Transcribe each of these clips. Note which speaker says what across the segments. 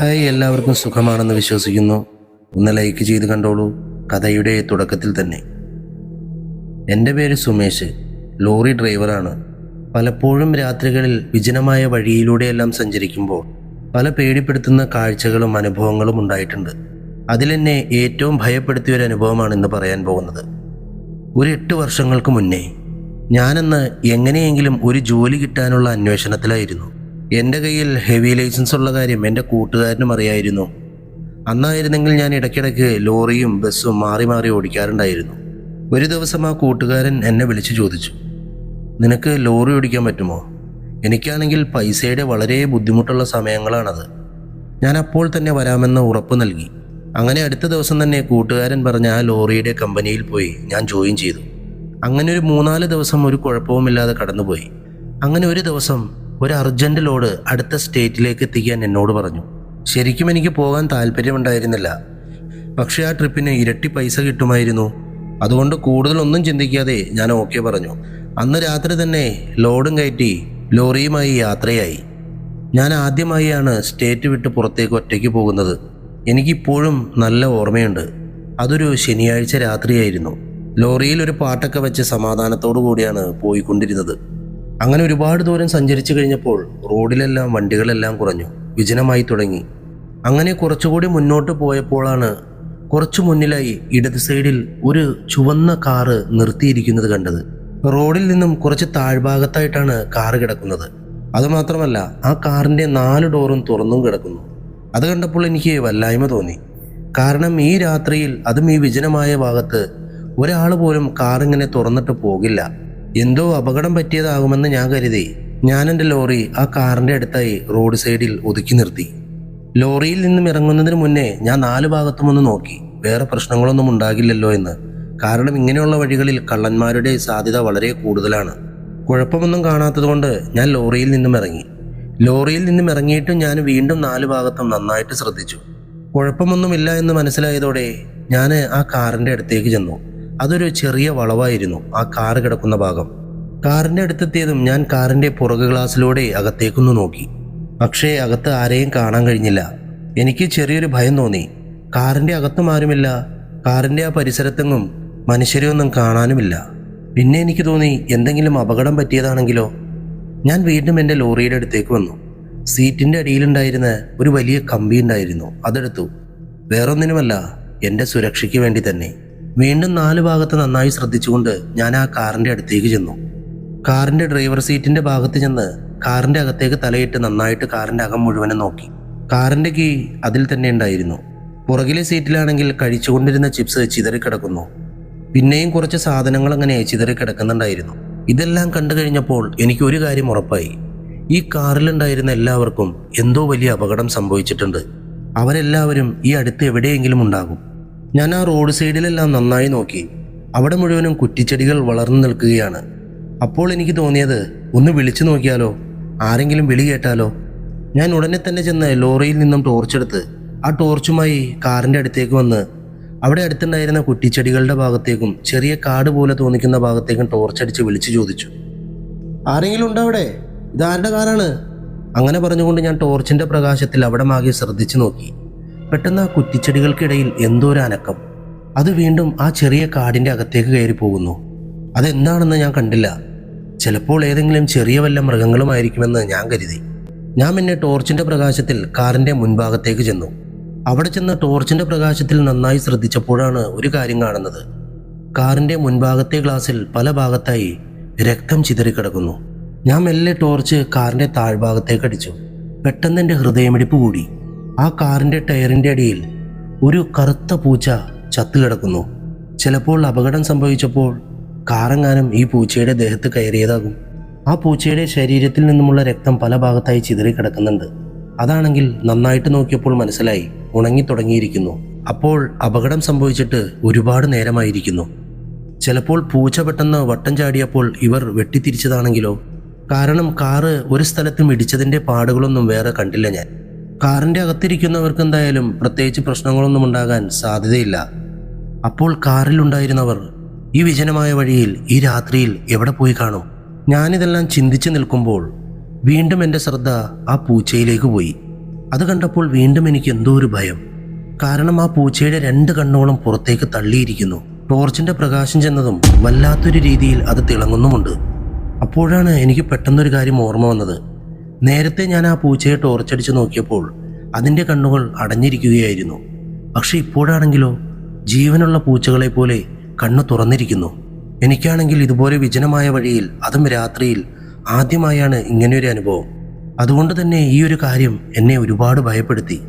Speaker 1: Hi എല്ലാവർക്കും സുഖമാണെന്ന് വിശ്വസിക്കുന്നു. ഒന്ന് ലൈക്ക് ചെയ്ത് കണ്ടോളൂ. കഥയുടെ തുടക്കത്തിൽ തന്നെ. എന്റെ പേര് സുമേഷ്. ലോറി ഡ്രൈവറാണ്. പലപ്പോഴും രാത്രികളിൽ വിജനമായ വഴിയിലൂടെയെല്ലാം സഞ്ചരിക്കുമ്പോൾ പല പേടിപ്പെടുത്തുന്ന കാഴ്ചകളും അനുഭവങ്ങളും ഉണ്ടായിട്ടുണ്ട്. അതിലെന്നെ ഏറ്റവും ഭയപ്പെടുത്തിയ ഒരു അനുഭവമാണ് ഇന്ന് പറയാൻ പോകുന്നത്. ഒരു എട്ട് വർഷങ്ങൾക്ക് മുന്നേ ഞാനന്ന് എങ്ങനെയെങ്കിലും ഒരു ജോലി കിട്ടാനുള്ള അന്വേഷണത്തിലായിരുന്നു. എന്റെ കയ്യിൽ ഹെവി ലൈസൻസ് ഉള്ള കാര്യം എന്റെ കൂട്ടുകാരനും അറിയായിരുന്നു. അന്നായിരുന്നെങ്കിൽ ഞാൻ ഇടയ്ക്കിടയ്ക്ക് ലോറിയും ബസ്സും മാറി മാറി ഓടിക്കാറുണ്ടായിരുന്നു. ഒരു ദിവസം ആ കൂട്ടുകാരൻ എന്നെ വിളിച്ചു ചോദിച്ചു നിനക്ക് ലോറി ഓടിക്കാൻ പറ്റുമോ? എനിക്കാണെങ്കിൽ പൈസയുടെ വളരെ ബുദ്ധിമുട്ടുള്ള സമയങ്ങളാണത്. ഞാൻ അപ്പോൾ തന്നെ വരാമെന്ന് ഉറപ്പ് നൽകി. അങ്ങനെ അടുത്ത ദിവസം തന്നെ കൂട്ടുകാരൻ പറഞ്ഞ ആ ലോറിയുടെ കമ്പനിയിൽ പോയി ഞാൻ ജോയിൻ ചെയ്തു. അങ്ങനെ ഒരു മൂന്നാൽ ദിവസം ഒരു കുഴപ്പവുമില്ലാതെ കടന്നുപോയി. അങ്ങനെ ഒരു ദിവസം ഒരു അർജന്റ് ലോഡ് അടുത്ത സ്റ്റേറ്റിലേക്ക് എത്തിക്കാൻ എന്നോട് പറഞ്ഞു. ശരിക്കും എനിക്ക് പോകാൻ താല്പര്യമുണ്ടായിരുന്നില്ല. പക്ഷേ ആ ട്രിപ്പിന് ഇരട്ടി പൈസ കിട്ടുമായിരുന്നു. അതുകൊണ്ട് കൂടുതലൊന്നും ചിന്തിക്കാതെ ഞാൻ ഓക്കെ പറഞ്ഞു. അന്ന് രാത്രി തന്നെ ലോഡും കയറ്റി ലോറിയുമായി യാത്രയായി. ഞാൻ ആദ്യമായാണ് സ്റ്റേറ്റ് വിട്ട് പുറത്തേക്ക് ഒറ്റയ്ക്ക് പോകുന്നത്. എനിക്കിപ്പോഴും നല്ല ഓർമ്മയുണ്ട്. അതൊരു ശനിയാഴ്ച രാത്രിയായിരുന്നു. ലോറിയിൽ ഒരു പാട്ടൊക്കെ വെച്ച് സമാധാനത്തോടു കൂടിയാണ് പോയിക്കൊണ്ടിരുന്നത്. അങ്ങനെ ഒരുപാട് ദൂരം സഞ്ചരിച്ചു കഴിഞ്ഞപ്പോൾ റോഡിലെല്ലാം വണ്ടികളെല്ലാം കുറഞ്ഞു വിജനമായി തുടങ്ങി. അങ്ങനെ കുറച്ചുകൂടി മുന്നോട്ട് പോയപ്പോഴാണ് കുറച്ചു മുന്നിലായി ഇടത് സൈഡിൽ ഒരു ചുവന്ന കാറ് നിർത്തിയിരിക്കുന്നത് കണ്ടത്. റോഡിൽ നിന്നും കുറച്ച് താഴ്ഭാഗത്തായിട്ടാണ് കാറ് കിടക്കുന്നത്. അതുമാത്രമല്ല ആ കാറിന്റെ നാല് ഡോറും തുറന്നും കിടക്കുന്നു. അത് കണ്ടപ്പോൾ എനിക്ക് വല്ലായ്മ തോന്നി. കാരണം ഈ രാത്രിയിൽ അതും ഈ വിജനമായ ഭാഗത്ത് ഒരാൾ പോലും കാറിങ്ങനെ തുറന്നിട്ട് പോകില്ല. എന്തോ അപകടം പറ്റിയതാകുമെന്ന് ഞാൻ കരുതി. ഞാൻ എന്റെ ലോറി ആ കാറിന്റെ അടുത്തായി റോഡ് സൈഡിൽ ഒതുക്കി നിർത്തി. ലോറിയിൽ നിന്നും ഇറങ്ങുന്നതിന് മുന്നേ ഞാൻ നാല് ഭാഗത്തും ഒന്ന് നോക്കി. വേറെ പ്രശ്നങ്ങളൊന്നും ഉണ്ടാകില്ലല്ലോ എന്ന്. കാരണം ഇങ്ങനെയുള്ള വഴികളിൽ കള്ളന്മാരുടെ സാധ്യത വളരെ കൂടുതലാണ്. കുഴപ്പമൊന്നും കാണാത്തതുകൊണ്ട് ഞാൻ ലോറിയിൽ നിന്നും ഇറങ്ങി. ലോറിയിൽ നിന്നും ഇറങ്ങിയിട്ടും ഞാൻ വീണ്ടും നാല് ഭാഗത്തും നന്നായിട്ട് ശ്രദ്ധിച്ചു. കുഴപ്പമൊന്നുമില്ല എന്ന് മനസ്സിലായതോടെ ഞാൻ ആ കാറിന്റെ അടുത്തേക്ക് ചെന്നു. അതൊരു ചെറിയ വളവായിരുന്നു ആ കാറ് കിടക്കുന്ന ഭാഗം. കാറിന്റെ അടുത്തെത്തിയതും ഞാൻ കാറിന്റെ പുറകു ഗ്ലാസ്സിലൂടെ അകത്തേക്കൊന്ന് നോക്കി. പക്ഷേ അകത്ത് ആരെയും കാണാൻ കഴിഞ്ഞില്ല. എനിക്ക് ചെറിയൊരു ഭയം തോന്നി. കാറിന്റെ അകത്തും ആരുമില്ല. കാറിന്റെ ആ പരിസരത്തെങ്ങും മനുഷ്യരെയൊന്നും കാണാനുമില്ല. പിന്നെ എനിക്ക് തോന്നി എന്തെങ്കിലും അപകടം പറ്റിയതാണെങ്കിലോ? ഞാൻ വീണ്ടും എന്റെ ലോറിയുടെ അടുത്തേക്ക് വന്നു. സീറ്റിന്റെ അടിയിലുണ്ടായിരുന്ന ഒരു വലിയ കമ്പി ഉണ്ടായിരുന്നു. അതെടുത്തു. വേറൊന്നിനുമല്ല എന്റെ സുരക്ഷയ്ക്ക് വേണ്ടി തന്നെ. വീണ്ടും നാല് ഭാഗത്ത് നന്നായി ശ്രദ്ധിച്ചുകൊണ്ട് ഞാൻ ആ കാറിന്റെ അടുത്തേക്ക് ചെന്നു. കാറിന്റെ ഡ്രൈവർ സീറ്റിന്റെ ഭാഗത്ത് ചെന്ന് കാറിന്റെ അകത്തേക്ക് തലയിട്ട് നന്നായിട്ട് കാറിന്റെ അകം മുഴുവനും നോക്കി. കാറിന്റെ കീ അതിൽ തന്നെ ഉണ്ടായിരുന്നു. പുറകിലെ സീറ്റിലാണെങ്കിൽ കഴിച്ചുകൊണ്ടിരുന്ന ചിപ്സ് ചിതറിക്കിടക്കുന്നു. പിന്നെയും കുറച്ച് സാധനങ്ങൾ അങ്ങനെ ചിതറിക്കിടക്കുന്നുണ്ടായിരുന്നു. ഇതെല്ലാം കണ്ടു കഴിഞ്ഞപ്പോൾ എനിക്ക് ഒരു കാര്യം ഉറപ്പായി. ഈ കാറിലുണ്ടായിരുന്ന എല്ലാവർക്കും എന്തോ വലിയ അപകടം സംഭവിച്ചിട്ടുണ്ട്. അവരെല്ലാവരും ഈ അടുത്ത് എവിടെയെങ്കിലും ഉണ്ടാകും. ഞാൻ ആ റോഡ് സൈഡിലെല്ലാം നന്നായി നോക്കി. അവിടെ മുഴുവനും കുറ്റിച്ചെടികൾ വളർന്നു നിൽക്കുകയാണ്. അപ്പോൾ എനിക്ക് തോന്നിയത് ഒന്ന് വിളിച്ചു നോക്കിയാലോ? ആരെങ്കിലും വിളി കേട്ടാലോ? ഞാൻ ഉടനെ തന്നെ ചെന്ന് ലോറിയിൽ നിന്നും ടോർച്ചെടുത്ത് ആ ടോർച്ചുമായി കാറിന്റെ അടുത്തേക്ക് വന്ന് അവിടെ അടുത്തുണ്ടായിരുന്ന കുറ്റിച്ചെടികളുടെ ഭാഗത്തേക്കും ചെറിയ കാട് പോലെ തോന്നിക്കുന്ന ഭാഗത്തേക്കും ടോർച്ചടിച്ച് വിളിച്ചു ചോദിച്ചു. ആരെങ്കിലും ഉണ്ടോ അവിടെ? ഇതാരുടെ കാറാണ്? അങ്ങനെ പറഞ്ഞുകൊണ്ട് ഞാൻ ടോർച്ചിന്റെ പ്രകാശത്തിൽ അവിടെ മാകെ ശ്രദ്ധിച്ചു നോക്കി. പെട്ടെന്ന് ആ കുറ്റിച്ചെടികൾക്കിടയിൽ എന്തോ ഒരു അനക്കം. അത് വീണ്ടും ആ ചെറിയ കാടിന്റെ അകത്തേക്ക് കയറി പോകുന്നു. അതെന്താണെന്ന് ഞാൻ കണ്ടില്ല. ചിലപ്പോൾ ഏതെങ്കിലും ചെറിയ വല്ല മൃഗങ്ങളുമായിരിക്കുമെന്ന് ഞാൻ കരുതി. ഞാൻ പിന്നെ ടോർച്ചിന്റെ പ്രകാശത്തിൽ കാറിന്റെ മുൻഭാഗത്തേക്ക് ചെന്നു. അവിടെ ചെന്ന് ടോർച്ചിന്റെ പ്രകാശത്തിൽ നന്നായി ശ്രദ്ധിച്ചപ്പോഴാണ് ഒരു കാര്യം കാണുന്നത്. കാറിന്റെ മുൻഭാഗത്തെ ഗ്ലാസിൽ പല ഭാഗത്തായി രക്തം ചിതറിക്കിടക്കുന്നു ഞാൻ മെല്ലെ ടോർച്ച് കാറിന്റെ താഴ്ഭാഗത്തേക്ക് അടിച്ചു. പെട്ടെന്ന് എന്റെ ഹൃദയമിടിപ്പ് കൂടി. ആ കാറിന്റെ ടയറിന്റെ അടിയിൽ ഒരു കറുത്ത പൂച്ച ചത്തുകിടക്കുന്നു. ചിലപ്പോൾ അപകടം സംഭവിച്ചപ്പോൾ കാറെങ്ങാനും ഈ പൂച്ചയുടെ ദേഹത്ത് കയറിയതാകും. ആ പൂച്ചയുടെ ശരീരത്തിൽ നിന്നുമുള്ള രക്തം പല ഭാഗത്തായി ചിതറി കിടക്കുന്നുണ്ട്. അതാണെങ്കിൽ നന്നായിട്ട് നോക്കിയപ്പോൾ മനസ്സിലായി ഉണങ്ങി തുടങ്ങിയിരിക്കുന്നു. അപ്പോൾ അപകടം സംഭവിച്ചിട്ട് ഒരുപാട് നേരമായിരിക്കുന്നു. ചിലപ്പോൾ പൂച്ച പെട്ടെന്ന് വട്ടം ചാടിയപ്പോൾ ഇവർ വെട്ടിത്തിരിച്ചതാണെങ്കിലോ? കാരണം കാറ് ഒരു സ്ഥലത്തും ഇടിച്ചതിന്റെ പാടുകളൊന്നും വേറെ കണ്ടില്ല ഞാൻ. കാറിന്റെ അകത്തിരിക്കുന്നവർക്ക് എന്തായാലും പ്രത്യേകിച്ച് പ്രശ്നങ്ങളൊന്നും ഉണ്ടാകാൻ സാധ്യതയില്ല. അപ്പോൾ കാറിലുണ്ടായിരുന്നവർ ഈ വിജനമായ വഴിയിൽ ഈ രാത്രിയിൽ എവിടെ പോയി കാണും? ഞാനിതെല്ലാം ചിന്തിച്ച് നിൽക്കുമ്പോൾ വീണ്ടും എന്റെ ശ്രദ്ധ ആ പൂച്ചയിലേക്ക് പോയി. അത് കണ്ടപ്പോൾ വീണ്ടും എനിക്ക് എന്തോ ഒരു ഭയം. കാരണം ആ പൂച്ചയുടെ രണ്ട് കണ്ണോളം പുറത്തേക്ക് തള്ളിയിരിക്കുന്നു. ടോർച്ചിന്റെ പ്രകാശം ചെന്നതും വല്ലാത്തൊരു രീതിയിൽ അത് തിളങ്ങുന്നുമുണ്ട്. അപ്പോഴാണ് എനിക്ക് പെട്ടെന്നൊരു കാര്യം ഓർമ്മ വന്നത്. നേരത്തെ ഞാൻ ആ പൂച്ചയെ ടോർച്ചടിച്ച് നോക്കിയപ്പോൾ അതിന്റെ കണ്ണുകൾ അടഞ്ഞിരിക്കുകയായിരുന്നു. പക്ഷെ ഇപ്പോഴാണെങ്കിലോ ജീവനുള്ള പൂച്ചകളെ പോലെ കണ്ണ് തുറന്നിരിക്കുന്നു. എനിക്കാണെങ്കിൽ ഇതുപോലെ വിജനമായ വഴിയിൽ അതും രാത്രിയിൽ ആദ്യമായാണ് ഇങ്ങനെയൊരു അനുഭവം. അതുകൊണ്ട് തന്നെ ഈ ഒരു കാര്യം എന്നെ ഒരുപാട് ഭയപ്പെടുത്തി.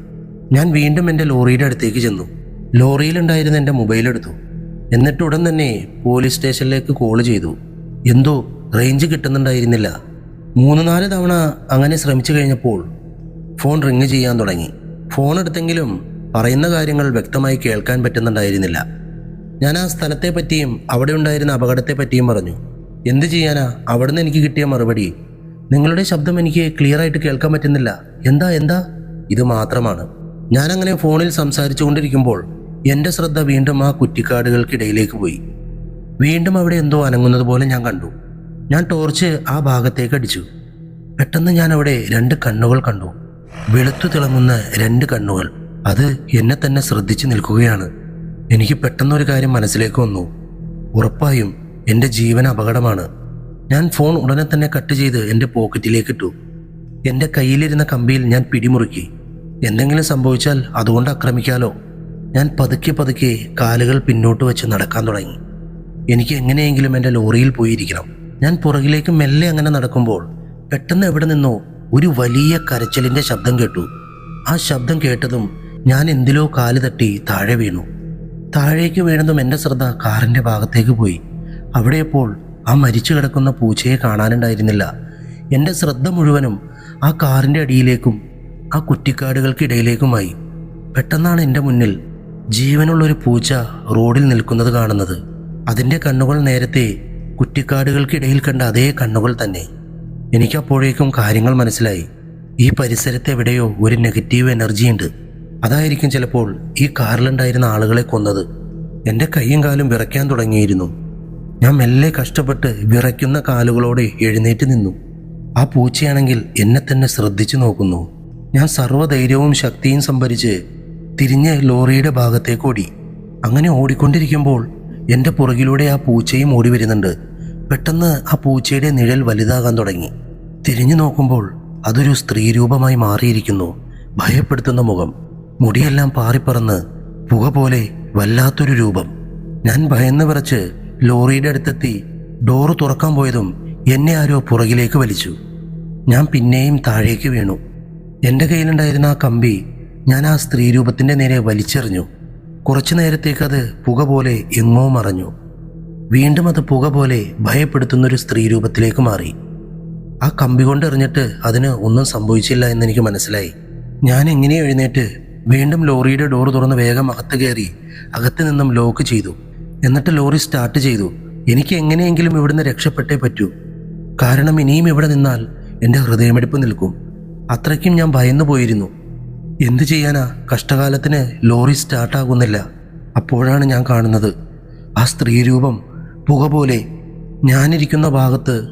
Speaker 1: ഞാൻ വീണ്ടും എന്റെ ലോറിയുടെ അടുത്തേക്ക് ചെന്നു. ലോറിയിലുണ്ടായിരുന്ന എന്റെ മൊബൈൽ എടുത്തു. എന്നിട്ട് ഉടൻ തന്നെ പോലീസ് സ്റ്റേഷനിലേക്ക് കോൾ ചെയ്തു. എന്തോ റേഞ്ച് കിട്ടുന്നുണ്ടായിരുന്നില്ല. മൂന്ന് നാല് തവണ അങ്ങനെ ശ്രമിച്ചു കഴിഞ്ഞപ്പോൾ ഫോൺ റിങ് ചെയ്യാൻ തുടങ്ങി. ഫോൺ എടുത്തെങ്കിലും പറയുന്ന കാര്യങ്ങൾ വ്യക്തമായി കേൾക്കാൻ പറ്റുന്നുണ്ടായിരുന്നില്ല. ഞാൻ ആ സ്ഥലത്തെ പറ്റിയും അവിടെ ഉണ്ടായിരുന്ന അപകടത്തെ പറ്റിയും പറഞ്ഞു. എന്ത് ചെയ്യാനാ? അവിടുന്ന് എനിക്ക് കിട്ടിയ മറുപടി. നിങ്ങളുടെ ശബ്ദം എനിക്ക് ക്ലിയർ ആയിട്ട് കേൾക്കാൻ പറ്റുന്നില്ല. എന്താ എന്താ? ഇത് മാത്രമാണ്. ഞാൻ അങ്ങനെ ഫോണിൽ സംസാരിച്ചു കൊണ്ടിരിക്കുമ്പോൾ എന്റെ ശ്രദ്ധ വീണ്ടും ആ കുറ്റിക്കാടുകൾക്കിടയിലേക്ക് പോയി. വീണ്ടും അവിടെ എന്തോ അനങ്ങുന്നത് പോലെ ഞാൻ കണ്ടു. ഞാൻ ടോർച്ച് ആ ഭാഗത്തേക്ക് അടിച്ചു. പെട്ടെന്ന് ഞാൻ അവിടെ രണ്ട് കണ്ണുകൾ കണ്ടു. വെളുത്തു തിളങ്ങുന്ന രണ്ട് കണ്ണുകൾ. അത് എന്നെ തന്നെ ശ്രദ്ധിച്ചു നിൽക്കുകയാണ്. എനിക്ക് പെട്ടെന്നൊരു കാര്യം മനസ്സിലേക്ക് വന്നു. ഉറപ്പായും എന്റെ ജീവൻ അപകടമാണ്. ഞാൻ ഫോൺ ഉടനെ തന്നെ കട്ട് ചെയ്ത് എന്റെ പോക്കറ്റിലേക്ക് ഇട്ടു എന്റെ കയ്യിലിരുന്ന കമ്പിയിൽ ഞാൻ പിടിമുറുക്കി. എന്തെങ്കിലും സംഭവിച്ചാൽ അതുകൊണ്ട് ആക്രമിക്കാലോ. ഞാൻ പതുക്കെ പതുക്കെ കാലുകൾ പിന്നോട്ട് വെച്ച് നടക്കാൻ തുടങ്ങി. എനിക്ക് എങ്ങനെയെങ്കിലും എന്റെ ലോറിയിൽ പോയിരിക്കണം. ഞാൻ പുറകിലേക്ക് മെല്ലെ അങ്ങനെ നടക്കുമ്പോൾ പെട്ടെന്ന് എവിടെ നിന്നോ ഒരു വലിയ കരച്ചിലിന്റെ ശബ്ദം കേട്ടു. ആ ശബ്ദം കേട്ടതും ഞാൻ എന്തിലോ കാൽ തട്ടി താഴെ വീണു. താഴേക്ക് വീണതും എന്റെ ശ്രദ്ധ കാറിന്റെ ഭാഗത്തേക്ക് പോയി. അവിടെ അപ്പോൾ ആ മരിച്ചു കിടക്കുന്ന പൂച്ചയെ കാണാനുണ്ടായിരുന്നില്ല. എന്റെ ശ്രദ്ധ മുഴുവനും ആ കാറിന്റെ അടിയിലേക്കും ആ കുറ്റിക്കാടുകൾക്കിടയിലേക്കുമായി. പെട്ടെന്നാണ് എന്റെ മുന്നിൽ ജീവനുള്ളൊരു പൂച്ച റോഡിൽ നിൽക്കുന്നത് കാണുന്നത്. അതിന്റെ കണ്ണുകൾ നേരത്തെ കുറ്റിക്കാടുകൾക്കിടയിൽ കണ്ട അതേ കണ്ണുകൾ തന്നെ. എനിക്കപ്പോഴേക്കും കാര്യങ്ങൾ മനസ്സിലായി. ഈ പരിസരത്ത് എവിടെയോ ഒരു നെഗറ്റീവ് എനർജി ഉണ്ട്. അതായിരിക്കും ചിലപ്പോൾ ഈ കാറിലുണ്ടായിരുന്ന ആളുകളെ കൊന്നത്. എന്റെ കൈയും കാലും വിറയ്ക്കാൻ തുടങ്ങിയിരുന്നു. ഞാൻ മെല്ലെ കഷ്ടപ്പെട്ട് വിറയ്ക്കുന്ന കാലുകളോടെ എഴുന്നേറ്റ് നിന്നു. ആ പൂച്ചയാണെങ്കിൽ എന്നെ തന്നെ ശ്രദ്ധിച്ചു നോക്കുന്നു. ഞാൻ സർവധൈര്യവും ശക്തിയും സംഭരിച്ച് തിരിഞ്ഞ് ലോറിയുടെ ഭാഗത്തേക്ക് ഓടി. അങ്ങനെ ഓടിക്കൊണ്ടിരിക്കുമ്പോൾ എന്റെ പുറകിലൂടെ ആ പൂച്ചയും ഓടി വരുന്നുണ്ട്. പെട്ടെന്ന് ആ പൂച്ചയുടെ നിഴൽ വലുതാകാൻ തുടങ്ങി. തിരിഞ്ഞു നോക്കുമ്പോൾ അതൊരു സ്ത്രീ രൂപമായി മാറിയിരിക്കുന്നു. ഭയപ്പെടുത്തുന്ന മുഖം. മുടിയെല്ലാം പാറിപ്പറന്ന് പുക പോലെ വല്ലാത്തൊരു രൂപം. ഞാൻ ഭയന്ന് വിറച്ച് ലോറിയുടെ അടുത്തെത്തി ഡോറ് തുറക്കാൻ പോയതും എന്നെ ആരോ പുറകിലേക്ക് വലിച്ചു. ഞാൻ പിന്നെയും താഴേക്ക് വീണു. എന്റെ കയ്യിലുണ്ടായിരുന്ന ആ കമ്പി ഞാൻ ആ സ്ത്രീ രൂപത്തിന്റെ നേരെ വലിച്ചെറിഞ്ഞു. കുറച്ചു നേരത്തേക്ക് അത് പുക പോലെ എങ്ങോ മറഞ്ഞു. വീണ്ടും അത് പുക പോലെ ഭയപ്പെടുത്തുന്നൊരു സ്ത്രീ രൂപത്തിലേക്ക് മാറി. ആ കമ്പി കൊണ്ട് എറിഞ്ഞിട്ട് അതിന് ഒന്നും സംഭവിച്ചില്ല എന്ന് എനിക്ക് മനസ്സിലായി. ഞാൻ എങ്ങനെ എഴുന്നേറ്റ് വീണ്ടും ലോറിയുടെ ഡോർ തുറന്ന് വേഗം അകത്ത് കയറി അകത്ത് നിന്നും ലോക്ക് ചെയ്തു. എന്നിട്ട് ലോറി സ്റ്റാർട്ട് ചെയ്തു. എനിക്ക് എങ്ങനെയെങ്കിലും ഇവിടുന്ന് രക്ഷപ്പെട്ടേ പറ്റൂ. കാരണം ഇനിയും ഇവിടെ നിന്നാൽ എന്റെ ഹൃദയമെടുപ്പ് നിൽക്കും. അത്രയ്ക്കും ഞാൻ ഭയന്നു പോയിരുന്നു എന്തു ചെയ്യാനാ? കഷ്ടകാലത്തിന് ലോറി സ്റ്റാർട്ടാകുന്നില്ല അപ്പോഴാണ് ഞാൻ കാണുന്നത്. ആ സ്ത്രീരൂപം പുക പോലെ ഞാനിരിക്കുന്ന ഭാഗത്ത്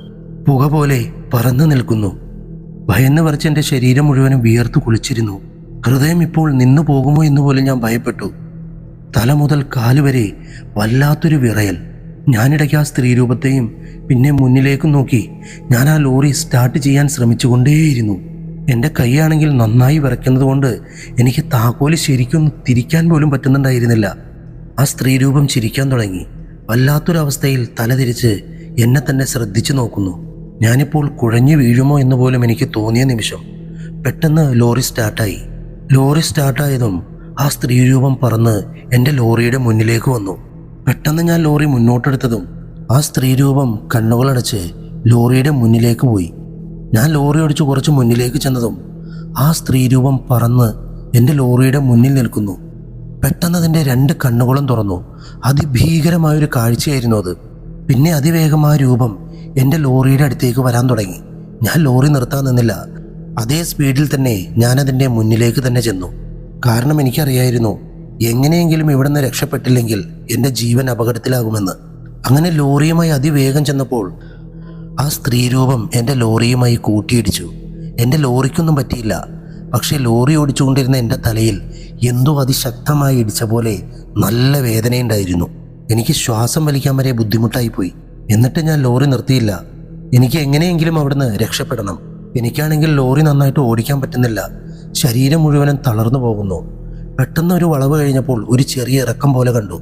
Speaker 1: പുക പോലെ പറന്നു നിൽക്കുന്നു. ഭയന്ന് വരച്ച് എന്റെ ശരീരം മുഴുവനും വിയർത്ത് കുളിച്ചിരുന്നു. ഹൃദയം ഇപ്പോൾ നിന്നു പോകുമോ എന്ന് പോലും ഞാൻ ഭയപ്പെട്ടു. തല മുതൽ കാലുവരെ വല്ലാത്തൊരു വിറയൽ. ഞാനിടയ്ക്ക് ആ സ്ത്രീരൂപത്തെയും പിന്നെ മുന്നിലേക്കും നോക്കി ഞാൻ ആ ലോറി സ്റ്റാർട്ട് ചെയ്യാൻ ശ്രമിച്ചുകൊണ്ടേയിരുന്നു. എന്റെ കൈയാണെങ്കിൽ നന്നായി വിറയ്ക്കുന്നത് കൊണ്ട് എനിക്ക് താക്കോൽ ശരിക്കും തിരിക്കാൻ പോലും പറ്റുന്നുണ്ടായിരുന്നില്ല. ആ സ്ത്രീരൂപം ചിരിക്കാൻ തുടങ്ങി. വല്ലാത്തൊരവസ്ഥയിൽ തലതിരിച്ച് എന്നെ തന്നെ ശ്രദ്ധിച്ചു നോക്കുന്നു. ഞാനിപ്പോൾ കുഴഞ്ഞു വീഴുമോ എന്ന് പോലും എനിക്ക് തോന്നിയ നിമിഷം പെട്ടെന്ന് ലോറി സ്റ്റാർട്ടായി. ലോറി സ്റ്റാർട്ടായതും ആ സ്ത്രീരൂപം പറന്ന് എന്റെ ലോറിയുടെ മുന്നിലേക്ക് വന്നു. പെട്ടെന്ന് ഞാൻ ലോറി മുന്നോട്ടെടുത്തതും ആ സ്ത്രീരൂപം കണ്ണുകളടച്ച് ലോറിയുടെ മുന്നിലേക്ക് പോയി. ഞാൻ ലോറി ഓടിച്ച് കുറച്ച് മുന്നിലേക്ക് ചെന്നതും ആ സ്ത്രീരൂപം പറന്ന് എന്റെ ലോറിയുടെ മുന്നിൽ നിൽക്കുന്നു. പെട്ടെന്ന് അതിന്റെ രണ്ട് കണ്ണുകളും തുറന്നു. അതിഭീകരമായൊരു കാഴ്ചയായിരുന്നു അത്. പിന്നെ അതിവേഗം ആ രൂപം എന്റെ ലോറിയുടെ അടുത്തേക്ക് വരാൻ തുടങ്ങി. ഞാൻ ലോറി നിർത്താൻ നിന്നില്ല. അതേ സ്പീഡിൽ തന്നെ ഞാൻ അതിന്റെ മുന്നിലേക്ക് തന്നെ ചെന്നു. കാരണം എനിക്കറിയായിരുന്നു എങ്ങനെയെങ്കിലും ഇവിടെ നിന്ന് രക്ഷപ്പെട്ടില്ലെങ്കിൽ എന്റെ ജീവൻ അപകടത്തിലാകുമെന്ന്. അങ്ങനെ ലോറിയുമായി അതിവേഗം ചെന്നപ്പോൾ ആ സ്ത്രീരൂപം എന്റെ ലോറിയുമായി കൂട്ടിയിടിച്ചു. എന്റെ ലോറിക്കൊന്നും പറ്റിയില്ല. പക്ഷേ ലോറി ഓടിച്ചുകൊണ്ടിരുന്ന എന്റെ തലയിൽ എന്തോ അതിശക്തമായി ഇടിച്ച പോലെ നല്ല വേദനയുണ്ടായിരുന്നു. എനിക്ക് ശ്വാസം വലിക്കാൻ വരെ ബുദ്ധിമുട്ടായിപ്പോയി. എന്നിട്ട് ഞാൻ ലോറി നിർത്തിയില്ല. എനിക്ക് എങ്ങനെയെങ്കിലും അവിടുന്ന് രക്ഷപ്പെടണം. എനിക്കാണെങ്കിൽ ലോറി നന്നായിട്ട് ഓടിക്കാൻ പറ്റുന്നില്ല. ശരീരം മുഴുവനും തളർന്നു പോകുന്നു. പെട്ടെന്ന് ഒരു വളവ് കഴിഞ്ഞപ്പോൾ ഒരു ചെറിയ ഇറക്കം പോലെ കണ്ടു.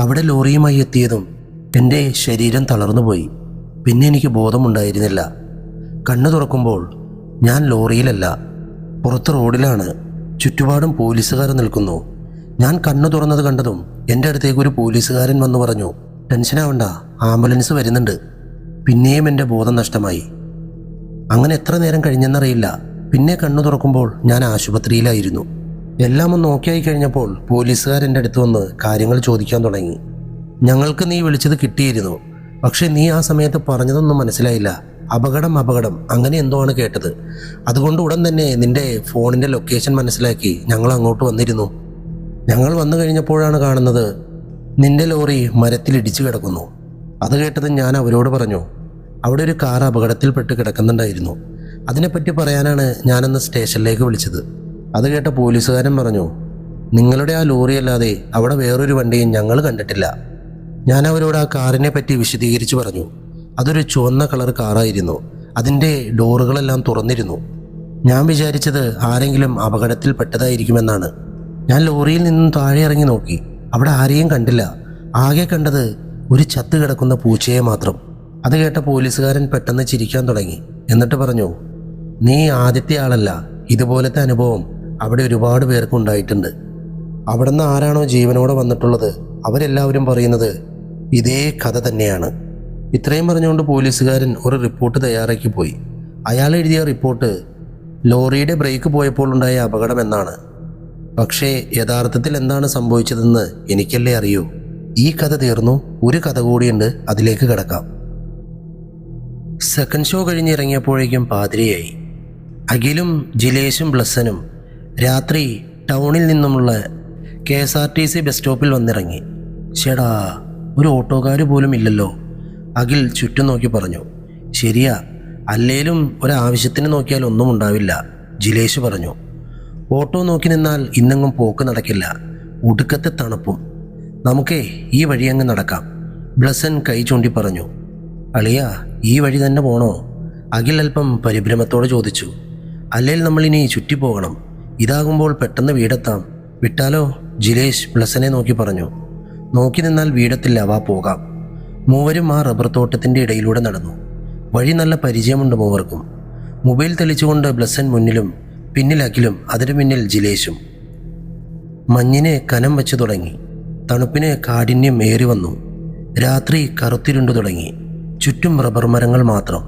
Speaker 1: അവിടെ ലോറിയുമായി എത്തിയതും എന്റെ ശരീരം തളർന്നുപോയി. പിന്നെ എനിക്ക് ബോധമുണ്ടായിരുന്നില്ല. കണ്ണു തുറക്കുമ്പോൾ ഞാൻ ലോറിയിലല്ല പുറത്ത് റോഡിലാണ്. ചുറ്റുപാടും പോലീസുകാർ നിൽക്കുന്നു. ഞാൻ കണ്ണു തുറന്നത് കണ്ടതും എന്റെ അടുത്തേക്ക് ഒരു പോലീസുകാരൻ വന്നു പറഞ്ഞു ടെൻഷനാവണ്ട ആംബുലൻസ് വരുന്നുണ്ട്. പിന്നെയും എന്റെ ബോധം നഷ്ടമായി. അങ്ങനെ എത്ര നേരം കഴിഞ്ഞെന്നറിയില്ല. പിന്നെ കണ്ണു തുറക്കുമ്പോൾ ഞാൻ ആശുപത്രിയിലായിരുന്നു. എല്ലാം ഒന്ന് നോക്കിയായി കഴിഞ്ഞപ്പോൾ പോലീസുകാരെന്റെ അടുത്ത് വന്ന് കാര്യങ്ങൾ ചോദിക്കാൻ തുടങ്ങി. ഞങ്ങൾക്ക് നീ വിളിച്ചത് കിട്ടിയിരുന്നു. പക്ഷേ നീ ആ സമയത്ത് പറഞ്ഞതൊന്നും മനസ്സിലായില്ല. അപകടം അപകടം. അങ്ങനെ എന്തോ ആണ് കേട്ടത്. അതുകൊണ്ട് ഉടൻ തന്നെ നിന്റെ ഫോണിന്റെ ലൊക്കേഷൻ മനസ്സിലാക്കി ഞങ്ങൾ അങ്ങോട്ട് വന്നിരുന്നു. ഞങ്ങൾ വന്നു കഴിഞ്ഞപ്പോഴാണ് കാണുന്നത് നിന്റെ ലോറി മരത്തിലിടിച്ചു കിടക്കുന്നു. അത് കേട്ടത് ഞാൻ അവരോട് പറഞ്ഞു അവിടെ ഒരു കാർ അപകടത്തിൽപ്പെട്ട് കിടക്കുന്നുണ്ടായിരുന്നു. അതിനെപ്പറ്റി പറയാനാണ് ഞാനന്ന് സ്റ്റേഷനിലേക്ക് വിളിച്ചത്. അത് കേട്ട പോലീസുകാരൻ പറഞ്ഞു നിങ്ങളുടെ ആ ലോറിയല്ലാതെ അവിടെ വേറൊരു വണ്ടിയും ഞങ്ങൾ കണ്ടിട്ടില്ല. ഞാൻ അവരോട് ആ കാറിനെ പറ്റി വിശദീകരിച്ചു പറഞ്ഞു. അതൊരു ചുവന്ന കളർ കാറായിരുന്നു. അതിന്റെ ഡോറുകളെല്ലാം തുറന്നിരുന്നു. ഞാൻ വിചാരിച്ചത് ആരെങ്കിലും അപകടത്തിൽ പെട്ടതായിരിക്കുമെന്നാണ്. ഞാൻ ലോറിയിൽ നിന്നും താഴെ ഇറങ്ങി നോക്കി. അവിടെ ആരെയും കണ്ടില്ല. ആകെ കണ്ടത് ഒരു ചത്ത് കിടക്കുന്ന പൂച്ചയെ മാത്രം. അത് കേട്ട പോലീസുകാരൻ പെട്ടെന്ന് ചിരിക്കാൻ തുടങ്ങി. എന്നിട്ട് പറഞ്ഞു നീ ആദ്യത്തെ ആളല്ല. ഇതുപോലത്തെ അനുഭവം അവിടെ ഒരുപാട് പേർക്ക് ഉണ്ടായിട്ടുണ്ട്. അവിടുന്ന് ആരാണോ ജീവനോടെ വന്നിട്ടുള്ളത് അവരെല്ലാവരും പറയുന്നത് ഇതേ കഥ തന്നെയാണ്. ഇത്രയും പറഞ്ഞുകൊണ്ട് പോലീസുകാരൻ ഒരു റിപ്പോർട്ട് തയ്യാറാക്കി പോയി. അയാൾ എഴുതിയ റിപ്പോർട്ട് ലോറിയുടെ ബ്രേക്ക് പോയപ്പോൾ ഉണ്ടായ അപകടം എന്നാണ്. പക്ഷേ യഥാർത്ഥത്തിൽ എന്താണ് സംഭവിച്ചതെന്ന് എനിക്കല്ലേ അറിയൂ. ഈ കഥ തീർന്നു. ഒരു കഥ കൂടിയുണ്ട്. അതിലേക്ക് കിടക്കാം. സെക്കൻഡ് ഷോ കഴിഞ്ഞിറങ്ങിയപ്പോഴേക്കും പാതിരയായി. അഖിലും ജിലേഷും ബ്ലസ്സനും രാത്രി ടൗണിൽ നിന്നുമുള്ള K S R T C bus സ്റ്റോപ്പിൽ വന്നിറങ്ങി. ചേടാ ഒരു ഓട്ടോക്കാർ പോലും ഇല്ലല്ലോ. അഖിൽ ചുറ്റും നോക്കി പറഞ്ഞു. ശരിയാ അല്ലേലും ഒരാവശ്യത്തിന് നോക്കിയാൽ ഒന്നും ഉണ്ടാവില്ല ജിലേഷ് പറഞ്ഞു. ഓട്ടോ നോക്കി നിന്നാൽ ഇന്നെങ്ങും പോക്ക് നടക്കില്ല ഒടുക്കത്തെ തണുപ്പും. നമുക്കേ ഈ വഴി അങ്ങ് നടക്കാം ബ്ലസൻ കൈ ചൂണ്ടി പറഞ്ഞു. അളിയ ഈ വഴി തന്നെ പോണോ? അഖിൽ അല്പം പരിഭ്രമത്തോടെ ചോദിച്ചു. അല്ലേൽ നമ്മളിനി ചുറ്റിപ്പോകണം ഇതാകുമ്പോൾ പെട്ടെന്ന് വീടെത്താം. വിട്ടാലോ? ജിലേഷ് ബ്ലസനെ നോക്കി പറഞ്ഞു. നോക്കി നിന്നാൽ വീടത്തിൽ വാ പോകാം. മൂവരും ആ റബ്ബർ തോട്ടത്തിന്റെ ഇടയിലൂടെ നടന്നു. വഴി നല്ല പരിചയമുണ്ട് മൂവർക്കും. മൊബൈൽ തെളിച്ചുകൊണ്ട് ബ്ലസ്സൻ മുന്നിലും പിന്നിലഖിലും അതിനു പിന്നിൽ ജിലേഷും മഞ്ഞിനെ കനം വെച്ചു തുടങ്ങി. തണുപ്പിന് കാഠിന്യം ഏറി വന്നു. രാത്രി കറുത്തിരുണ്ടു തുടങ്ങി. ചുറ്റും റബ്ബർ മരങ്ങൾ മാത്രം.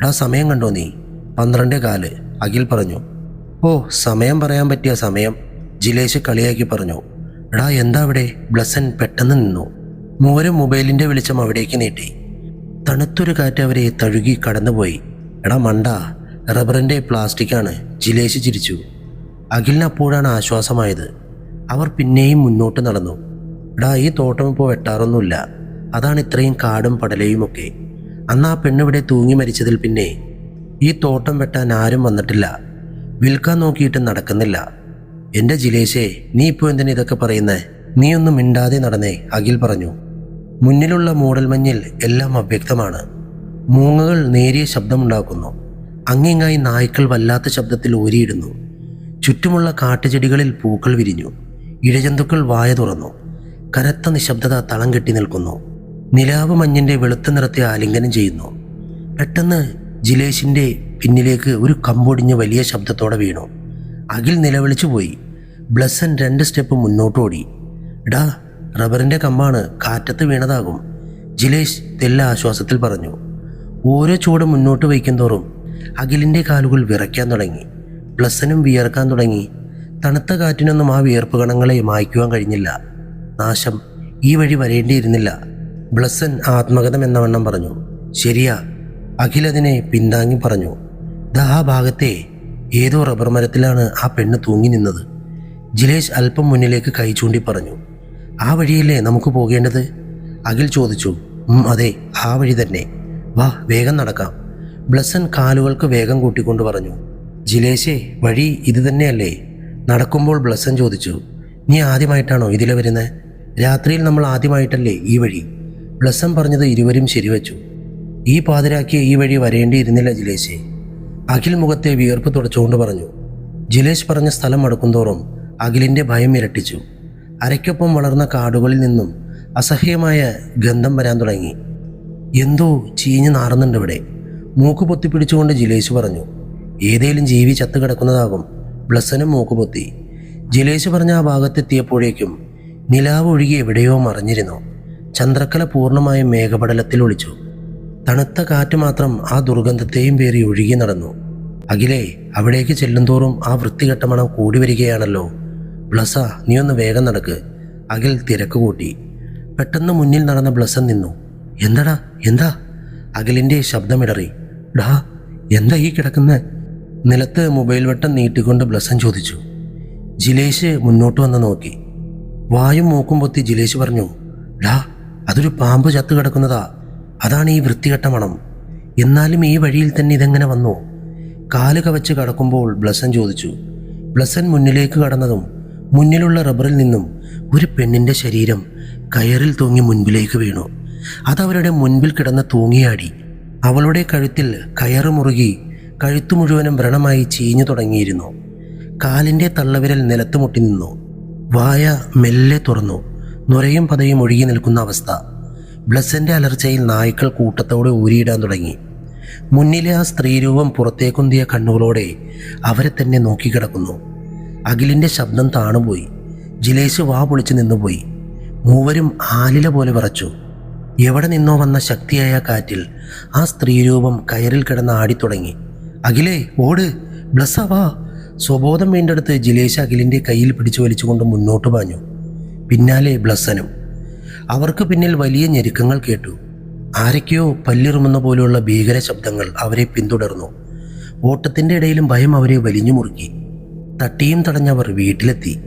Speaker 1: എടാ സമയം കണ്ടോ നീ? പന്ത്രണ്ടേ കാൽ അഖിൽ പറഞ്ഞു. ഓ സമയം പറയാൻ പറ്റിയ സമയം ജിലേഷ് കളിയാക്കി പറഞ്ഞു. എടാ എന്താ അവിടെ? ബ്ലസൻ പെട്ടെന്ന് നിന്നു. മൂവരും മൊബൈലിന്റെ വെളിച്ചം അവിടേക്ക് നീട്ടി. തണുത്തൊരു കാറ്റ് അവരെ തഴുകി കടന്നുപോയി. എടാ മണ്ട. റബ്ബറിന്റെ പ്ലാസ്റ്റിക്കാണ്. ജിലേശ് ചിരിച്ചു. അഖിലിന് അപ്പോഴാണ് ആശ്വാസമായത്. അവർ പിന്നെയും മുന്നോട്ട് നടന്നു. എടാ ഈ തോട്ടം ഇപ്പോൾ വെട്ടാറൊന്നുമില്ല. അതാണ് ഇത്രയും കാടും പടലയുമൊക്കെ. അന്ന് ആ പെണ്ണിവിടെ തൂങ്ങി മരിച്ചതിൽ പിന്നെ ഈ തോട്ടം വെട്ടാൻ ആരും വന്നിട്ടില്ല. വിൽക്കാൻ നോക്കിയിട്ട് നടക്കുന്നില്ല. എന്റെ ജിലേശേ നീ ഇപ്പോൾ എന്തിനാ ഇതൊക്കെ പറയുന്നേ? നീയൊന്നും മിണ്ടാതെ നടന്നേ അഖിൽ പറഞ്ഞു. മുന്നിലുള്ള മൂടൽമഞ്ഞിൽ എല്ലാം അവ്യക്തമാണ്. മൂങ്ങകൾ നേരിയ ശബ്ദമുണ്ടാക്കുന്നു. അങ്ങിങ്ങായി നായ്ക്കൾ വല്ലാത്ത ശബ്ദത്തിൽ ഊരിയിടുന്നു. ചുറ്റുമുള്ള കാട്ടുചെടികളിൽ പൂക്കൾ വിരിഞ്ഞു. ഇഴജന്തുക്കൾ വായ തുറന്നു. കനത്ത നിശബ്ദത തളം കെട്ടി നിൽക്കുന്നു. നിലാവ് മഞ്ഞിന്റെ വെളുത്ത നിറത്തെ ആലിംഗനം ചെയ്യുന്നു. പെട്ടെന്ന് ജിലേഷിന്റെ പിന്നിലേക്ക് ഒരു കമ്പൊടിഞ്ഞ് വലിയ ശബ്ദത്തോടെ വീണു. അഖിൽ നിലവിളിച്ചു പോയി. ബ്ലസ്സൻ രണ്ട് സ്റ്റെപ്പ് മുന്നോട്ടോടി. ഡാ റബ്ബറിന്റെ കമ്പാണ് കാറ്റത്ത് വീണതാകും. ജിലേഷ് തെല്ല ആശ്വാസത്തിൽ പറഞ്ഞു. ഓരോ ചൂട് മുന്നോട്ട് വയ്ക്കും തോറും അഖിലിന്റെ കാലുകൾ വിറയ്ക്കാൻ തുടങ്ങി. ബ്ലസ്സനും വിയർക്കാൻ തുടങ്ങി. തണുത്ത കാറ്റിനൊന്നും ആ വിയർപ്പ് കണങ്ങളെ മായ്ക്കുവാൻ കഴിഞ്ഞില്ല. നാശം ഈ വഴി വരേണ്ടിയിരുന്നില്ല. ബ്ലസ്സൻ ആത്മകഥം എന്ന വണ്ണം പറഞ്ഞു. ശരിയാ അഖിൽ അതിനെ പിന്താങ്ങി പറഞ്ഞു. ദാ ഭാഗത്തെ ഏതോ റബ്ബർ മരത്തിലാണ് ആ പെണ്ണ് തൂങ്ങി നിന്നത്. ജിലേഷ് അല്പം മുന്നിലേക്ക് കൈ ചൂണ്ടി പറഞ്ഞു ആ വഴിയല്ലേ നമുക്ക് പോകേണ്ടത്? അഖിൽ ചോദിച്ചു അതെ ആ വഴി തന്നെ. വാ വേഗം നടക്കാം. ബ്ലസൻ കാലുകൾക്ക് വേഗം കൂട്ടിക്കൊണ്ട് പറഞ്ഞു ജിലേഷേ വഴി ഇത് തന്നെയല്ലേ? നടക്കുമ്പോൾ ബ്ലസൻ ചോദിച്ചു നീ ആദ്യമായിട്ടാണോ ഇതിലെ വരുന്നത് രാത്രിയിൽ നമ്മൾ ആദ്യമായിട്ടല്ലേ ഈ വഴി? ബ്ലസൻ പറഞ്ഞത് ഇരുവരും ശരിവച്ചു ഈ പാതിരാക്കിയ ഈ വഴി വരേണ്ടിയിരുന്നില്ല ജിലേശേ അഖിൽ മുഖത്തെ വിയർപ്പ് തുടച്ചുകൊണ്ട് പറഞ്ഞു ജിലേഷ് പറഞ്ഞ സ്ഥലം അടുക്കുന്തോറും അഖിലിന്റെ ഭയം ഇരട്ടിച്ചു. അരയ്ക്കൊപ്പം വളർന്ന കാടുകളിൽ നിന്നും അസഹ്യമായ ഗന്ധം വരാൻ തുടങ്ങി. എന്തോ ചീഞ്ഞു നാറുന്നുണ്ട് ഇവിടെ. മൂക്ക് പൊത്തിപ്പിടിച്ചുകൊണ്ട് ജിലേഷ് പറഞ്ഞു ഏതേലും ജീവി ചത്തു കിടക്കുന്നതാകും. ബ്ലസ്സനും മൂക്ക് പൊത്തി. ജിലേഷ് പറഞ്ഞ ആ ഭാഗത്തെത്തിയപ്പോഴേക്കും നിലാവ് ഒഴുകി എവിടെയോ മറിഞ്ഞിരുന്നു. ചന്ദ്രക്കല പൂർണമായും മേഘപടലത്തിൽ ഒളിച്ചു. തണുത്ത കാറ്റ് മാത്രം ആ ദുർഗന്ധത്തെയും പേറി ഒഴുകി നടന്നു. അഖിലേ അവിടേക്ക് ചെല്ലുംതോറും ആ വൃത്തികെട്ട മണം കൂടി വരികയാണല്ലോ. ബ്ലസ നീ ഒന്ന് വേഗം നടക്ക്. അഖിൽ തിരക്ക് കൂട്ടി. പെട്ടെന്ന് മുന്നിൽ നടന്ന ബ്ലസൻ നിന്നു. എന്താടാ? എന്താ? അഖിലിന്റെ ശബ്ദമിടറി. ഡാ എന്താ ഈ കിടക്കുന്ന? നിലത്ത് മൊബൈൽ വട്ടം നീട്ടിക്കൊണ്ട് ബ്ലസൻ ചോദിച്ചു. ജിലേഷ് മുന്നോട്ട് വന്ന് നോക്കി. വായും മൂക്കും പൊത്തി ജിലേഷ് പറഞ്ഞു ഡാ അതൊരു പാമ്പ് ചത്തു കിടക്കുന്നതാ. അതാണ് ഈ വൃത്തികെട്ട മണം എന്നാലും ഈ വഴിയിൽ തന്നെ ഇതെങ്ങനെ വന്നു? കാൽ കവച്ച് കടക്കുമ്പോൾ ബ്ലസൻ ചോദിച്ചു. ബ്ലസൻ മുന്നിലേക്ക് കടന്നതും മുന്നിലുള്ള റബ്ബറിൽ നിന്നും ഒരു പെണ്ണിന്റെ ശരീരം കയറിൽ തൂങ്ങി മുൻപിലേക്ക് വീണു. അതവരുടെ മുൻപിൽ കിടന്ന് തൂങ്ങിയാടി. അവളുടെ കഴുത്തിൽ കയറ് മുറുകി കഴുത്തു മുഴുവനും വ്രണമായി ചീഞ്ഞു തുടങ്ങിയിരുന്നു. കാലിന്റെ തള്ളവിരൽ നിലത്ത് മുട്ടി നിന്നു. വായ മെല്ലെ തുറന്നു. നുരയും പതയും ഒഴുകി നിൽക്കുന്ന അവസ്ഥ. ബ്ലസ്സിന്റെ അലർച്ചയിൽ നായ്ക്കൾ കൂട്ടത്തോടെ ഊരിയിടാൻ തുടങ്ങി. മുന്നിലെ ആ സ്ത്രീരൂപം പുറത്തേക്കുന്തിയ കണ്ണുകളോടെ അവരെ തന്നെ നോക്കിക്കിടക്കുന്നു. അഖിലിന്റെ ശബ്ദം താണുപോയി. ജിലേഷ് വാ പൊളിച്ചു നിന്നുപോയി. മൂവരും ആലില പോലെ വിറച്ചു. എവിടെ നിന്നോ വന്ന ശക്തിയായ കാറ്റിൽ ആ സ്ത്രീരൂപം കയറിൽ കിടന്ന് ആടിത്തുടങ്ങി. അഖിലേ ഓട്. ബ്ലസ്സ വാ. സ്വബോധം വീണ്ടെടുത്ത് ജിലേഷ് അഖിലിന്റെ കയ്യിൽ പിടിച്ചു വലിച്ചുകൊണ്ട് മുന്നോട്ട് പാഞ്ഞു. പിന്നാലെ ബ്ലസ്സനും. അവർക്ക് പിന്നിൽ വലിയ ഞെരുക്കങ്ങൾ കേട്ടു. ആരൊക്കെയോ പല്ലിറുമെന്ന പോലെയുള്ള ഭീകര ശബ്ദങ്ങൾ അവരെ പിന്തുടർന്നു. ഓട്ടത്തിന്റെ ഇടയിലും ഭയം അവരെ വലിഞ്ഞു മുറുക്കി. തട്ടിയും തടഞ്ഞവർ വീട്ടിലെത്തി.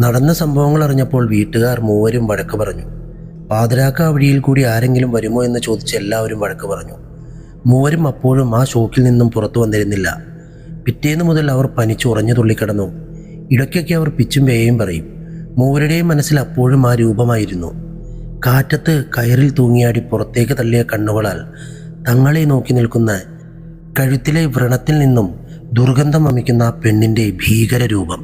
Speaker 1: നടന്ന സംഭവങ്ങൾ അറിഞ്ഞപ്പോൾ വീട്ടുകാർ മൂവരും വഴക്ക് പറഞ്ഞു. പാതിരാക്ക വഴിയിൽ കൂടി ആരെങ്കിലും വരുമോ എന്ന് ചോദിച്ച് എല്ലാവരും വഴക്ക് പറഞ്ഞു. മൂവരും അപ്പോഴും ആ ഷോക്കിൽ നിന്നും പുറത്തു വന്നിരുന്നില്ല. പിറ്റേന്ന് മുതൽ അവർ പനിച്ചു ഉറഞ്ഞു തുള്ളിക്കിടന്നു. ഇടയ്ക്കൊക്കെ അവർ പിച്ചും വേയും പറയും. മൂവരുടെയും മനസ്സിൽ അപ്പോഴും ആ രൂപമായിരുന്നു. കാറ്റത്ത് കയറിൽ തൂങ്ങിയാടി പുറത്തേക്ക് തള്ളിയ കണ്ണുകളാൽ തങ്ങളെ നോക്കി നിൽക്കുന്ന കഴുത്തിലെ വ്രണത്തിൽ നിന്നും ദുർഗന്ധം വമിക്കുന്ന ആ പെണ്ണിന്റെ ഭീകര രൂപം